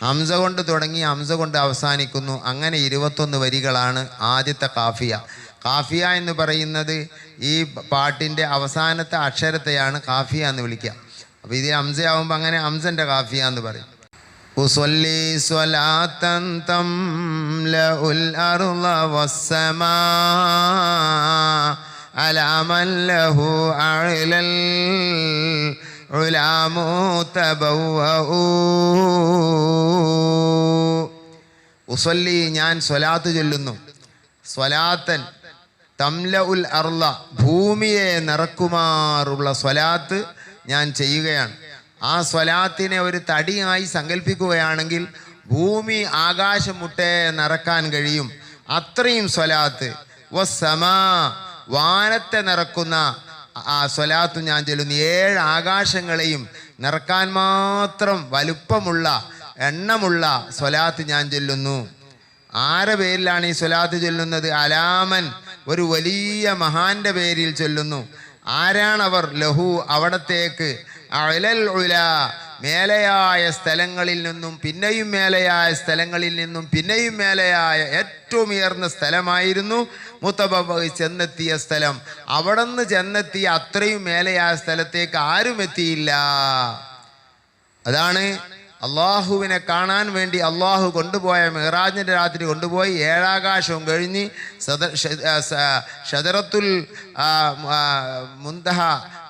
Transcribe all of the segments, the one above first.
ഹംസ കൊണ്ട് തുടങ്ങി ഹംസ കൊണ്ട് അവസാനിക്കുന്നു അങ്ങനെ ഇരുപത്തൊന്ന് വരികളാണ് ആദ്യത്തെ കാഫിയ കാഫിയ എന്ന് പറയുന്നത് ഈ പാട്ടിൻ്റെ അവസാനത്തെ അക്ഷരത്തെയാണ് കാഫിയ എന്ന് വിളിക്കുക അപ്പോൾ ഇത് ഹംസയാവുമ്പോൾ അങ്ങനെ ഹംസൻ്റെ കാഫിയ എന്ന് പറയും أصلي صلاة تملأ الأرض والسماء على من له أعلى العلام تبوأوا ഉസല്ലി ഞാൻ സ്വലാത്ത് ചൊല്ലുന്നു. സ്വലാത്തൻ തംല ഉൽ അർള ഭൂമിയെ നിറക്കുമാറുള്ള സ്വലാത്ത് ഞാൻ ചെയ്യുകയാണ്. ആ സ്വലാത്തിനെ ഒരു തടിയായി സങ്കല്പിക്കുകയാണെങ്കിൽ ഭൂമി ആകാശം മുട്ടെ നിറക്കാൻ കഴിയും. അത്രയും സ്വലാത്ത്. വസ്സമാ വാനത്തെ നിറക്കുന്ന ആ സ്വലാത്ത് ഞാൻ ചൊല്ലുന്നു. ഏഴ് ആകാശങ്ങളെയും നിറക്കാൻ മാത്രം വലുപ്പമുള്ള എണ്ണമുള്ള സ്വലാത്ത് ഞാൻ ചൊല്ലുന്നു. ആരെ പേരിലാണ് ഈ സ്വലാത്ത് ചൊല്ലുന്നത്? അലാമൻ ഒരു വലിയ മഹാന്റെ പേരിൽ ചൊല്ലുന്നു. ആരാണവർ? ലഹു അവിടത്തേക്ക്. അഴലൽ ഉല മേലെയായ സ്ഥലങ്ങളിൽ നിന്നും പിന്നെയും മേലെയായ സ്ഥലങ്ങളിൽ നിന്നും പിന്നെയും മേലെയായ ഏറ്റവും ഉയർന്ന സ്ഥലമായിരുന്നു മുത്തബബ ചെന്നെത്തിയ സ്ഥലം. അവിടെ നിന്ന് ചെന്നെത്തിയ അത്രയും മേലെയായ സ്ഥലത്തേക്ക് ആരും എത്തിയില്ല. അതാണ് അള്ളാഹുവിനെ കാണാൻ വേണ്ടി അള്ളാഹു കൊണ്ടുപോയ മെഹറാജിന്റെ രാത്രി കൊണ്ടുപോയി ഏഴാകാശവും കഴിഞ്ഞ് സദ ഷദറത്തുൽ മുന്തഹ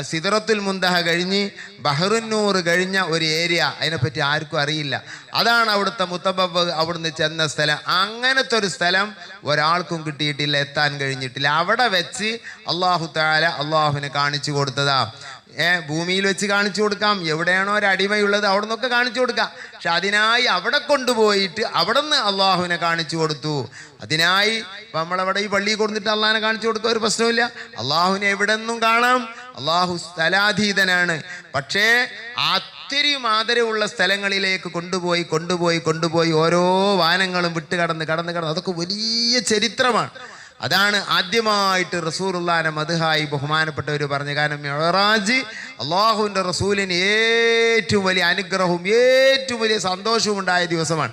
സിദറത്തുൽ മുന്തഹ കഴിഞ്ഞ് ബഹ്റുന്നൂർ കഴിഞ്ഞ ഒരു ഏരിയ. അതിനെപ്പറ്റി ആർക്കും അറിയില്ല. അതാണ് അവിടുത്തെ മുത്തബബ് അവിടുന്ന് ചെന്ന സ്ഥലം. അങ്ങനത്തെ ഒരു സ്ഥലം ഒരാൾക്കും കിട്ടിയിട്ടില്ല എത്താൻ കഴിഞ്ഞിട്ടില്ല. അവിടെ വെച്ച് അള്ളാഹു താല അള്ളാഹുവിനെ കാണിച്ചു കൊടുത്തതാ. ഏ ഭൂമിയിൽ വെച്ച് കാണിച്ചു കൊടുക്കാം. എവിടെയാണോ ഒരു അടിമയുള്ളത് അവിടെ നിന്നൊക്കെ കാണിച്ചു കൊടുക്കാം. പക്ഷെ അതിനായി അവിടെ കൊണ്ടുപോയിട്ട് അവിടെ നിന്ന് അള്ളാഹുവിനെ കാണിച്ചു കൊടുത്തു. അതിനായി നമ്മളവിടെ ഈ പള്ളിയിൽ കൊടുത്തിട്ട് അള്ളാഹിനെ കാണിച്ചു കൊടുക്കുക ഒരു പ്രശ്നമില്ല അള്ളാഹുവിനെ എവിടെ നിന്നും കാണാം. അള്ളാഹു സ്ഥലാധീതനാണ്. പക്ഷേ അത്തിരിയും ആദരവുള്ള സ്ഥലങ്ങളിലേക്ക് കൊണ്ടുപോയി കൊണ്ടുപോയി കൊണ്ടുപോയി ഓരോ വാനങ്ങളും വിട്ട് കടന്ന് കടന്ന് കടന്ന്. അതൊക്കെ വലിയ ചരിത്രമാണ്. അതാണ് ആദ്യമായിട്ട് റസൂറുല്ലാനെ മധുഹായി ബഹുമാനപ്പെട്ടവർ പറഞ്ഞു കാരണം മെഹറാജ് അള്ളാഹുവിന്റെ റസൂലിന് ഏറ്റവും വലിയ അനുഗ്രഹവും ഏറ്റവും വലിയ സന്തോഷവും ഉണ്ടായ ദിവസമാണ്.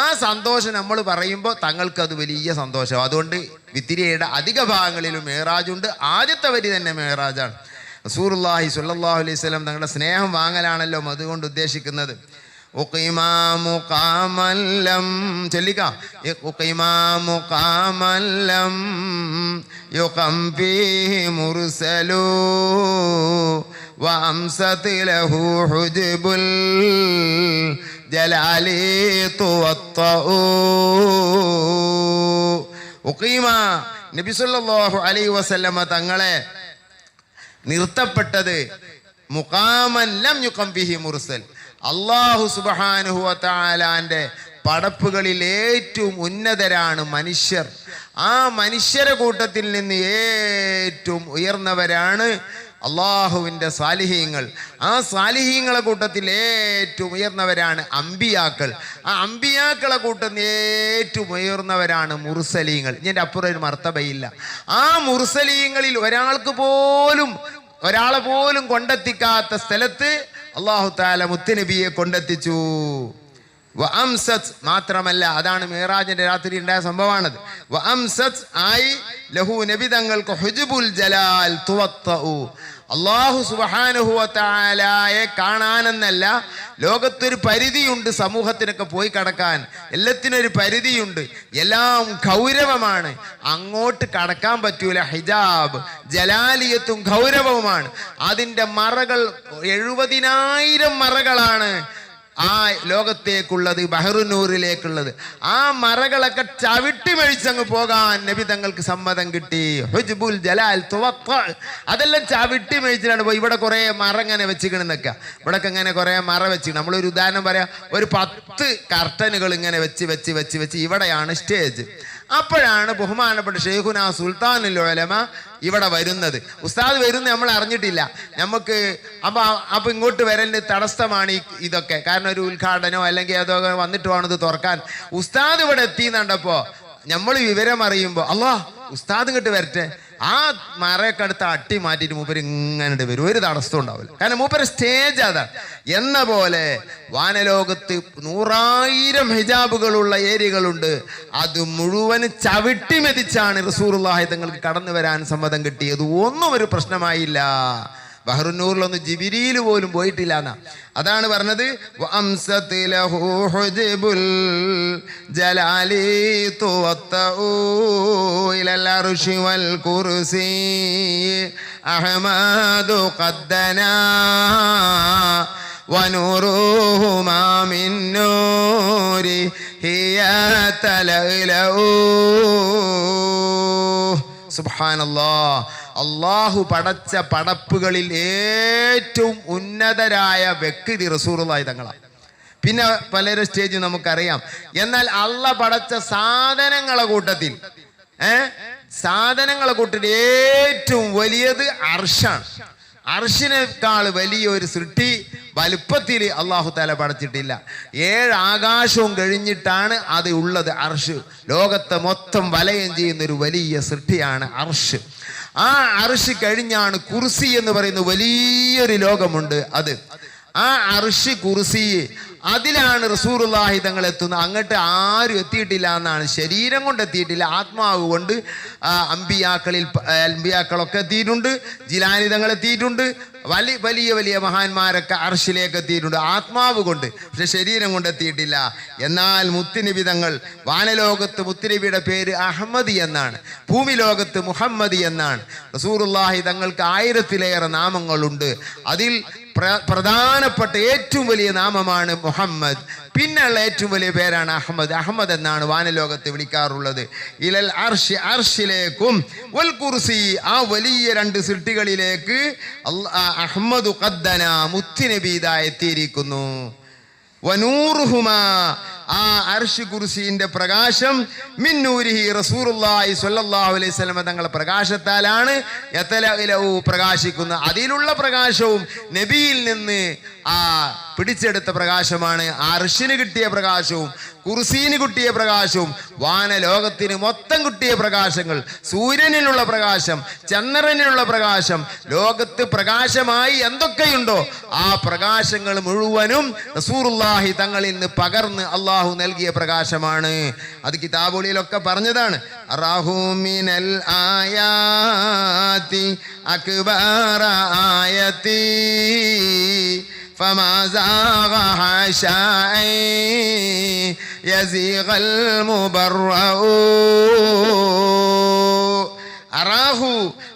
ആ സന്തോഷം നമ്മൾ പറയുമ്പോൾ തങ്ങൾക്കത് വലിയ സന്തോഷം. അതുകൊണ്ട് വിത്തിരിയുടെ അധിക ഭാഗങ്ങളിലും മേറാജുണ്ട് ആദ്യത്തെ വരി തന്നെ മെഹറാജാണ് റസൂറുല്ലാഹി സുല്ലാഹു അലൈഹി സ്വലം തങ്ങളുടെ സ്നേഹം വാങ്ങലാണല്ലോ അതുകൊണ്ട് ഉദ്ദേശിക്കുന്നത്. ഉഖിമാ മുഖാമൻ ലം ചൊല്ലിക്ക ഉഖിമാ യുഖം ഫീഹി മുർസലു. വഅംസത് ലഹു ഹുജ്ബുൽ ജലാലി തുവത്തഉ ഉഖീമ നബി സല്ലല്ലാഹു അലൈഹി വസല്ലമ തങ്ങളെ നിർത്തപ്പെട്ടത് മുഖാമൻ ലം യുഖം ഫിഹി മുർസൽ. അള്ളാഹു സുബ്ഹാനഹു വതആലാന്റെ പടപ്പുകളിൽ ഏറ്റവും ഉന്നതരാണ് മനുഷ്യർ. ആ മനുഷ്യരെ കൂട്ടത്തിൽ നിന്ന് ഏറ്റവും ഉയർന്നവരാണ് അള്ളാഹുവിന്റെ സാലിഹീങ്ങൾ. ആ സാലിഹീങ്ങളെ കൂട്ടത്തിൽ ഏറ്റവും ഉയർന്നവരാണ് അമ്പിയാക്കൾ. ആ അമ്പിയാക്കളെ കൂട്ടത്തിൽ ഏറ്റവും ഉയർന്നവരാണ് മുർസലീങ്ങൾ. ഇതിന്റെ അപ്പുറം ഒരു മർത്തബയില്ല. ആ മുർസലീങ്ങളിൽ ഒരാൾക്ക് പോലും ഒരാളെ പോലും കൊണ്ടെത്തിക്കാത്ത സ്ഥലത്ത് അള്ളാഹു താല മുത്തുനബിയെ കൊണ്ടെത്തിച്ചു. വംസത് മാത്രമല്ല അതാണ് മേറാജിന്റെ രാത്രി ഉണ്ടായ സംഭവമാണത്. വംസത് ആയി ലഹു നബി തങ്ങൾക്ക് ഹുജുബുൽ ജലാൽ തുവത്തഉ. അള്ളാഹു സുബ്ഹാനഹു വതആലയെ കാണാനെന്നല്ല ലോകത്തൊരു പരിധിയുണ്ട് സമൂഹത്തിനൊക്കെ പോയി കടക്കാൻ. എല്ലാത്തിനും ഒരു പരിധിയുണ്ട്. എല്ലാം ഗൗരവമാണ്. അങ്ങോട്ട് കടക്കാൻ പറ്റൂല. ഹിജാബ് ജലാലിയത്തും ഗൗരവവുമാണ്. അതിന്റെ മറകൾ എഴുപതിനായിരം മറകളാണ്. ആ ലോകത്തേക്കുള്ളത് ബഹറുനൂറിലേക്കുള്ളത്. ആ മറകളൊക്കെ ചവിട്ടി മഴിച്ചങ്ങ് പോകാൻ നബി തങ്ങൾക്ക് സമ്മതം കിട്ടി. ഹുജ്ബുൽ ജലാൽ തുവത്ത. അതെല്ലാം ചവിട്ടി മേഴിച്ചിട്ടാണ് പോയി. ഇവിടെ കുറേ മറ ഇങ്ങനെ വെച്ചിക്കണെന്നൊക്കെ. ഇവിടെയൊക്കെ ഇങ്ങനെ കുറേ മറ വെച്ച് നമ്മളൊരു ഉദാഹരണം പറയാം. ഒരു പത്ത് കർട്ടനുകൾ ഇങ്ങനെ വെച്ച് വെച്ച് വെച്ച് വെച്ച് ഇവിടെയാണ് സ്റ്റേജ്. അപ്പോഴാണ് ബഹുമാനപ്പെട്ട ഷെയ്ഖുന സുൽത്താനുൽ ഉലമ ഇവിടെ വരുന്നത്. ഉസ്താദ് വരുന്ന നമ്മൾ അറിഞ്ഞിട്ടില്ല. നമുക്ക് അപ്പൊ അപ്പൊ ഇങ്ങോട്ട് വരലിന് തടസ്സമാണ് ഈ ഇതൊക്കെ. കാരണം ഒരു ഉദ്ഘാടനോ അല്ലെങ്കിൽ അതൊക്കെ വന്നിട്ട് വേണം ഇത് തുറക്കാൻ. ഉസ്താദ് ഇവിടെ എത്തി എത്തിയെന്നുണ്ടപ്പോ നമ്മൾ വിവരം അറിയുമ്പോൾ അല്ലോ ഉസ്താദ് ഇങ്ങോട്ട് വരട്ടെ. ആ മറയൊക്കെ അടുത്ത് അട്ടി മാറ്റിയിട്ട് മൂപ്പര് ഇങ്ങനെ വരും. ഒരു തടസ്സം ഉണ്ടാവില്ല. കാരണം മൂപ്പര് സ്റ്റേജ് അതാണ്. എന്ന പോലെ വാനലോകത്ത് നൂറായിരം ഹിജാബുകളുള്ള ഏരിയകളുണ്ട്. അത് മുഴുവൻ ചവിട്ടി മെതിച്ചാണ് റസൂറുല്ലാഹി തങ്ങൾക്ക് കടന്നു വരാൻ സമ്മതം കിട്ടിയത്. ഒന്നും ഒരു പ്രശ്നമായില്ല. ബഹ്റുന്നൂറിലൊന്നും ജിബിരിയിൽ പോലും പോയിട്ടില്ല എന്നാ അതാണ് പറഞ്ഞത് വഅംസത്ത് ലഹു ഹുജ്ബുൽ ജലാലി തുവത്തഉ هي അർശി سبحان കുർസി അള്ളാഹു പടച്ച പടപ്പുകളിൽ ഏറ്റവും ഉന്നതരായ വ്യക്തി റസൂറുള്ളായി തങ്ങളാണ് പിന്നെ പലരും സ്റ്റേജ് നമുക്കറിയാം. എന്നാൽ അള്ള പടച്ച സാധനങ്ങളെ കൂട്ടത്തിൽ ഏ? സാധനങ്ങളെ കൂട്ടത്തിൽ ഏറ്റവും വലിയത് അർഷാണ്. അർഷിനേക്കാൾ വലിയ ഒരു സൃഷ്ടി വലുപ്പത്തിൽ അള്ളാഹു തല പടച്ചിട്ടില്ല. ഏഴ് ആകാശവും കഴിഞ്ഞിട്ടാണ് അത് ഉള്ളത് അർഷ്. ലോകത്തെ മൊത്തം വലയം ചെയ്യുന്ന ഒരു വലിയ സൃഷ്ടിയാണ് അർഷ്. ആ അറിഷ് കഴിഞ്ഞാണ് കുർസി എന്ന് പറയുന്ന വലിയൊരു ലോകമുണ്ട് അത്. ആ അറിഷ് കുർസി അതിലാണ് റസൂറുല്ലാഹി തങ്ങൾ എത്തുന്നത്. അങ്ങോട്ട് ആരും എത്തിയിട്ടില്ല എന്നാണ് ശരീരം കൊണ്ട് എത്തിയിട്ടില്ല. ആത്മാവ് കൊണ്ട് അമ്പിയാക്കളിൽ അമ്പിയാക്കളൊക്കെ എത്തിയിട്ടുണ്ട് ജിലാനിതങ്ങൾ എത്തിയിട്ടുണ്ട് വലിയ വലിയ വലിയ മഹാന്മാരൊക്കെ അർഷിലേക്ക് എത്തിയിട്ടുണ്ട് ആത്മാവ് കൊണ്ട് പക്ഷെ ശരീരം കൊണ്ട് എത്തിയിട്ടില്ല. എന്നാൽ മുത്തിനബി തങ്ങൾ വാനലോകത്ത് മുത്തിനബിയുടെ പേര് അഹമ്മദി എന്നാണ്. ഭൂമി ലോകത്ത് മുഹമ്മദി എന്നാണ്. റസൂറുല്ലാഹി തങ്ങൾക്ക് ആയിരത്തിലേറെ നാമങ്ങളുണ്ട്. അതിൽ പ്രധാനപ്പെട്ട ഏറ്റവും വലിയ നാമമാണ് മുഹമ്മദ്. പിന്നെയുള്ള ഏറ്റവും വലിയ പേരാണ് അഹമ്മദ്. അഹമ്മദ് എന്നാണ് വാനലോകത്തെ വിളിക്കാറുള്ളത്. ഇലൽ അർഷി അർഷിലേക്കും വൽ കുർസി ആ വലിയ രണ്ട് സിട്ടികളിലേക്ക് അഹമ്മദ് ഖദ്ദന മുത്തിനബീത എത്തിയിരിക്കുന്നു വനൂറുഹുമ ആ അർഷ് കുർസിന്റെ പ്രകാശം മിന്നൂരിഹി റസൂറുല്ലാഹി സ്വല്ലല്ലാഹു അലൈഹി വസല്ലം തങ്ങളുടെ പ്രകാശത്താലാണ് എത്തലവിലവു പ്രകാശിക്കുന്ന. അതിലുള്ള പ്രകാശവും നബിയിൽ നിന്ന് ആ പിടിച്ചെടുത്ത പ്രകാശമാണ്. അർഷിന് കിട്ടിയ പ്രകാശവും കുർസീന് കിട്ടിയ പ്രകാശവും വാനലോകത്തിന് മൊത്തം കിട്ടിയ പ്രകാശങ്ങൾ സൂര്യനിലുള്ള പ്രകാശം ചന്ദ്രനിലുള്ള പ്രകാശം ലോകത്ത് പ്രകാശമായി എന്തൊക്കെയുണ്ടോ ആ പ്രകാശങ്ങൾ മുഴുവനും റസൂറുല്ലാഹി തങ്ങളിൽ നിന്ന് പകർന്ന് അള്ളാഹു നൽകിയ പ്രകാശമാണ് അത് കിതാബുളിയിലൊക്കെ പറഞ്ഞതാണ് റഹൂമിനൽ ആയാതി അക്ബറ ആയത്തി فما زاغ حاشاء يزيغ المبرأ അറാഹു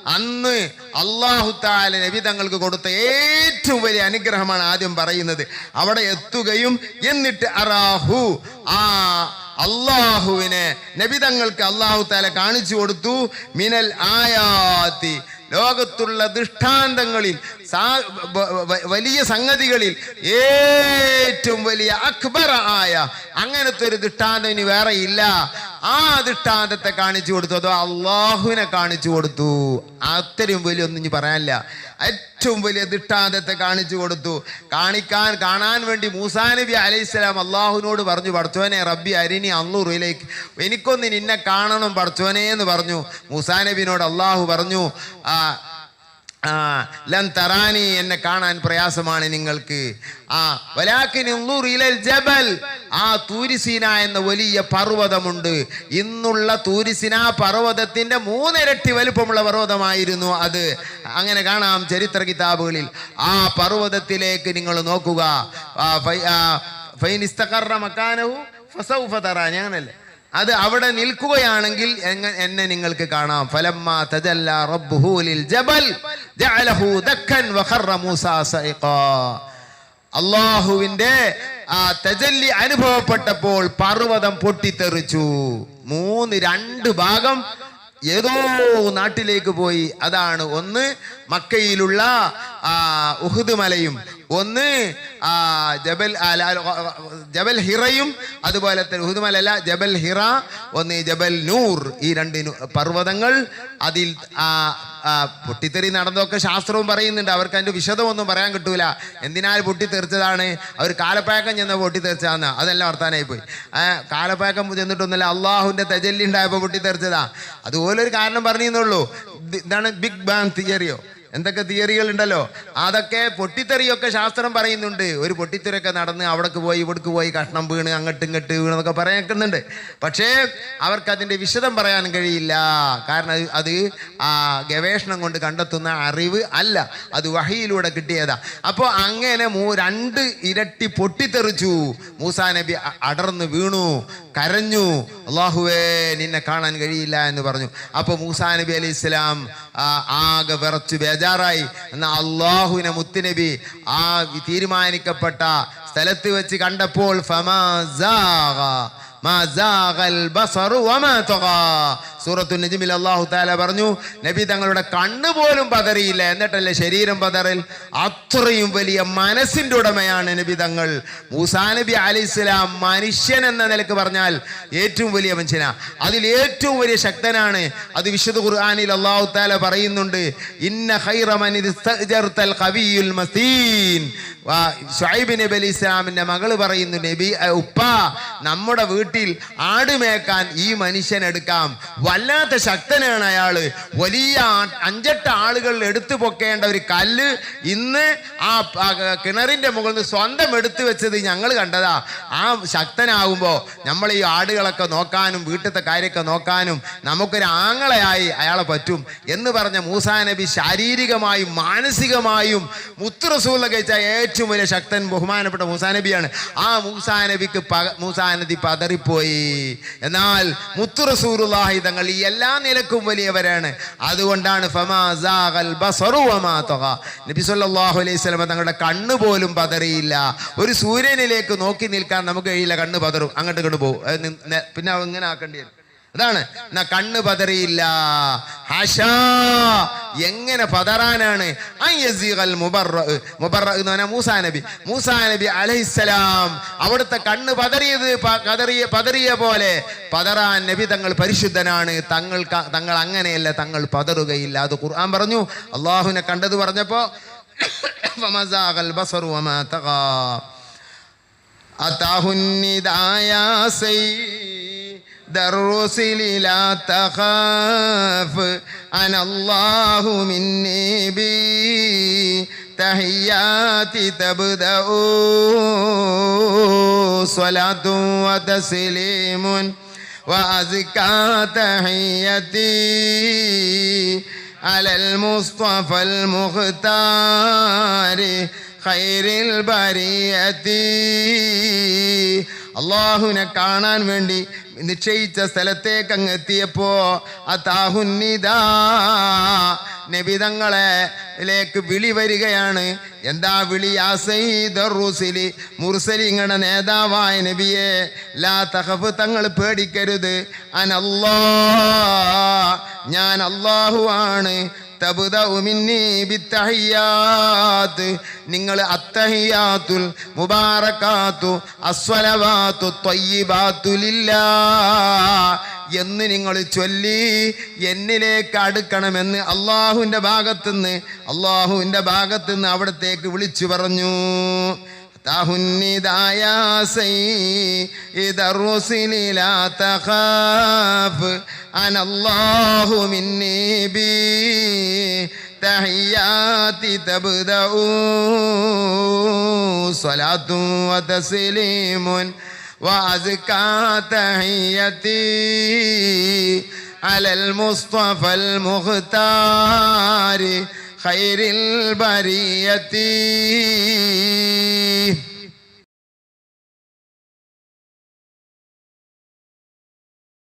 അന്ന് അള്ളാഹു താല നബി തങ്ങൾക്ക് കൊടുത്ത ഏറ്റവും വലിയ അനുഗ്രഹമാണ് ആദ്യം പറയുന്നത് അവിടെ എത്തുകയും എന്നിട്ട് അറാഹു ആ അള്ളാഹുവിനെ നബി തങ്ങൾക്ക് അള്ളാഹു താല കാണിച്ചു കൊടുത്തു മിനൽ ആയാത്തി ലോകത്തുള്ള ദൃഷ്ടാന്തങ്ങളിൽ സാ- വ- വ- വലിയ സംഗതികളിൽ ഏറ്റവും വലിയ അക്ബർ ആയ അങ്ങനത്തെ ഒരു ദൃഷ്ടാന്തം ഇനി വേറെ ഇല്ല. ആ ദൃഷ്ടാന്തത്തെ കാണിച്ചു കൊടുത്തു. അതോ അള്ളാഹുവിനെ കാണിച്ചു കൊടുത്തു. അത്രയും വലിയ ഒന്നും ഇനി പറയാനില്ല. ഏറ്റവും വലിയ ദൃഷ്ടാന്തത്തെ കാണിച്ചു കൊടുത്തു. കാണിക്കാൻ കാണാൻ വേണ്ടി മൂസാ നബി അലൈഹിസ്സലാം അള്ളാഹുവിനോട് പറഞ്ഞു പഠിച്ചോനെ റബ്ബി അരിനി അന്നൂറിലേക്ക്. എനിക്കൊന്ന് നിന്നെ കാണണം പഠിച്ചോനെ എന്ന് പറഞ്ഞു. മൂസാ നബിനോട് അള്ളാഹു പറഞ്ഞു ആ ലന്തറാനി എന്നെ കാണാൻ പ്രയാസമാണ് നിങ്ങൾക്ക്. ആ വലാക്കിൻ ജബൽ. ആ തൂരിസീന എന്ന വലിയ പർവതമുണ്ട്. ഇന്നുള്ള തൂരിസിന പർവതത്തിന്റെ മൂന്നിരട്ടി വലുപ്പമുള്ള പർവതമായിരുന്നു അത്. അങ്ങനെ കാണാം ചരിത്ര കിതാബുകളിൽ. ആ പർവതത്തിലേക്ക് നിങ്ങൾ നോക്കുക. ആ, മക്കാനവും ഫസൗഫ തറാനി അങ്ങനല്ലേ? അത് അവിടെ നിൽക്കുകയാണെങ്കിൽ എന്നെ നിങ്ങൾക്ക് കാണാം. ജബൽ ദക്കൻ വഖറ അള്ളാഹുവിന്റെ ആ തജല്ലി അനുഭവപ്പെട്ടപ്പോൾ പർവതം പൊട്ടിത്തെറിച്ചു. മൂന്ന് രണ്ട് ഭാഗം ഏതോ നാട്ടിലേക്ക് പോയി. അതാണ് ഒന്ന് മക്കയിലുള്ള ഉഹുദ് മലയും ഒന്ന് ജബൽ ജബൽ ഹിറയും അതുപോലെ തന്നെ ഉഹുദുമലല്ല ജബൽ ഹിറ ഒന്ന് ജബൽ നൂർ ഈ രണ്ട് പർവതങ്ങൾ അതിൽ പൊട്ടിത്തെറി നടന്നതൊക്കെ ശാസ്ത്രവും പറയുന്നുണ്ട്. അവർക്ക് അതിന്റെ വിശദമൊന്നും പറയാൻ കിട്ടൂല. എന്തിനാൽ പൊട്ടിത്തെറിച്ചതാണ്? അവർ കാലപ്പഴക്കം ചെന്ന പൊട്ടിത്തെറിച്ചതാണ് അതെല്ലാം വർത്താനായി പോയി കാലപ്പഴക്കം ചെന്നിട്ടൊന്നുമില്ല അള്ളാഹുവിന്റെ തെജല്ലി ഉണ്ടായപ്പോൾ പൊട്ടിത്തെറിച്ചതാ. അതുപോലെ ഒരു കാരണം പറഞ്ഞു എന്നുള്ളൂ ഇതാണ് ബിഗ് ബാങ് തിയറിയോ എന്തൊക്കെ തിയറികൾ ഉണ്ടല്ലോ അതൊക്കെ പൊട്ടിത്തെറിയൊക്കെ ശാസ്ത്രം പറയുന്നുണ്ട്. ഒരു പൊട്ടിത്തെറിയൊക്കെ നടന്ന് അവിടേക്ക് പോയി ഇവിടേക്ക് പോയി കഷ്ണം വീണ് അങ്ങോട്ട് ഇങ്ങോട്ട് വീണെന്നൊക്കെ പറയാക്കുന്നുണ്ട് പക്ഷേ അവർക്ക് അതിന്റെ വിശദം പറയാൻ കഴിയില്ല. കാരണം അത് ആ ഗവേഷണം കൊണ്ട് കണ്ടെത്തുന്ന അറിവ് അല്ല. അത് വഹിയിലൂടെ കിട്ടിയതാ. അപ്പോൾ അങ്ങനെ മൂ രണ്ട് ഇരട്ടി പൊട്ടിത്തെറിച്ചു. മൂസാ നബി അടർന്നു വീണു കരഞ്ഞു. അള്ളാഹുവേ നിന്നെ കാണാൻ കഴിയില്ല എന്ന് പറഞ്ഞു. അപ്പോൾ മൂസാ നബി അലി ഇസ്ലാം ആകെ വിറച്ചു ബേജാറായി. എന്നാൽ അള്ളാഹുവിനെ മുത്തുനബി ആ തീരുമാനിക്കപ്പെട്ട സ്ഥലത്ത് വെച്ച് കണ്ടപ്പോൾ സൂറത്തു നജിമിൽ അള്ളാഹു താല പറഞ്ഞു നബി തങ്ങളുടെ കണ്ണ് പോലും പതറിയില്ല. എന്നിട്ടല്ലേ ശരീരം പതറൽ? അത്രയും വലിയ മനസ്സിന്റെ ഉടമയാണ് നബി തങ്ങൾ. മൂസാ നബി അലി ഇസ്ലാം മനുഷ്യൻ എന്ന നിലയ്ക്ക് പറഞ്ഞാൽ ഏറ്റവും വലിയ മനുഷ്യനാ. അതിൽ ഏറ്റവും വലിയ ശക്തനാണ്. അത് വിശുദ്ധ ഖുർആാനിൽ അള്ളാഹു താല പറയുന്നുണ്ട് ഇന്ന ഖവിയുൽ മസീൻ. ഷുഐബ് നബി പറയുന്നു നബി ഉപ്പ നമ്മുടെ വീട്ടിൽ ആടുമേക്കാൻ ഈ മനുഷ്യൻ എടുക്കാം. വല്ലാത്ത ശക്തനാണ് അയാൾ വലിയ അഞ്ചെട്ട് ആളുകൾ എടുത്തു പൊക്കേണ്ട ഒരു കല്ല് ഇന്ന് ആ കിണറിന്റെ മുകളിൽ നിന്ന് സ്വന്തം എടുത്തു വെച്ചത് ഞങ്ങൾ കണ്ടതാ. ആ ശക്തനാകുമ്പോൾ നമ്മൾ ഈ ആടുകളൊക്കെ നോക്കാനും വീട്ടിലത്തെ കാര്യമൊക്കെ നോക്കാനും നമുക്കൊരു ആങ്ങളയായി അയാളെ പറ്റും എന്ന് പറഞ്ഞ മൂസാ നബി ശാരീരികമായും മാനസികമായും മുത്തുറസൂല കഴിച്ച ഏറ്റവും വലിയ ശക്തൻ ബഹുമാനപ്പെട്ട മൂസാ നബിയാണ്. ആ മൂസാ നബിക്ക് പ മൂസാ നബി പതറിപ്പോയി. എന്നാൽ മുത്ത് റസൂലുള്ളാഹി തങ്ങൾ ഈ എല്ലാ നിലക്കും വലിയവരാണ്. അതുകൊണ്ടാണ് നബി അലൈഹി തങ്ങളുടെ കണ്ണ് പോലും പതറിയില്ല. ഒരു സൂര്യനിലേക്ക് നോക്കി നിൽക്കാൻ നമുക്ക് കഴിയില്ല കണ്ണ് പതറും. അങ്ങോട്ട് ഇങ്ങോട്ട് പോകും പിന്നെ ഇങ്ങനെ ആക്കേണ്ടി വരും. അതാണ്. എന്നാ കണ്ണ് പതറിയില്ല. ഹഷാ. എങ്ങനെ പതറാനാണ്? നബി. നബി അലഹിസ്സലാം അവിടുത്തെ കണ്ണ് പതറിയത് പതറിയ പതറിയ പോലെ പതറാൻ നബി തങ്ങൾ പരിശുദ്ധനാണ്. തങ്ങൾ തങ്ങൾ അങ്ങനെയല്ല തങ്ങൾ പതറുകയില്ല. അത് ഖുർആൻ പറഞ്ഞു. അള്ളാഹുവിനെ കണ്ടത് പറഞ്ഞപ്പോ ബസറു വമാ തഗാ أتاه النداء يا سيد الرسل لا تخاف أنا الله مني بي تحياتي تبدأ صلاة وتسليم وأزكى تحيتي على المصطفى المختار خير البرية അള്ളാഹുവിനെ കാണാൻ വേണ്ടി നിശ്ചയിച്ച സ്ഥലത്തേക്ക് അങ്ങ് എത്തിയപ്പോ അതാഹുന്നിതാ നബിതങ്ങളെ ലേക്ക് വിളി വരികയാണ്. എന്താ വിളി? യാ സയ്യിദർ റുസുലി. മുർസലിങ്ങളുടെ നേതാവായ നബിയെ ലാ തഖഫ് തങ്ങൾ പേടിക്കരുത്. അനല്ലോ ഞാൻ അള്ളാഹു ആണ്. നിങ്ങൾ അത്തഹിയാത്തുൽ മുബാറകാത്തു അസ്വലവാത്തു ത്വയ്യിബാത്തു ലില്ലാ എന്ന് നിങ്ങൾ ചൊല്ലി എന്നിലേക്ക് അടുക്കണമെന്ന് അള്ളാഹുവിൻ്റെ ഭാഗത്തുനിന്ന് അള്ളാഹുവിൻ്റെ ഭാഗത്തുനിന്ന് അവിടത്തേക്ക് വിളിച്ചു പറഞ്ഞു തഹുന്നിദായ سيد الرسل لا تخاف أنا الله مني بي تحياتي تبدأ صلاة وتسليم وأزكى تحيتي على المصطفى المختار خير البرية.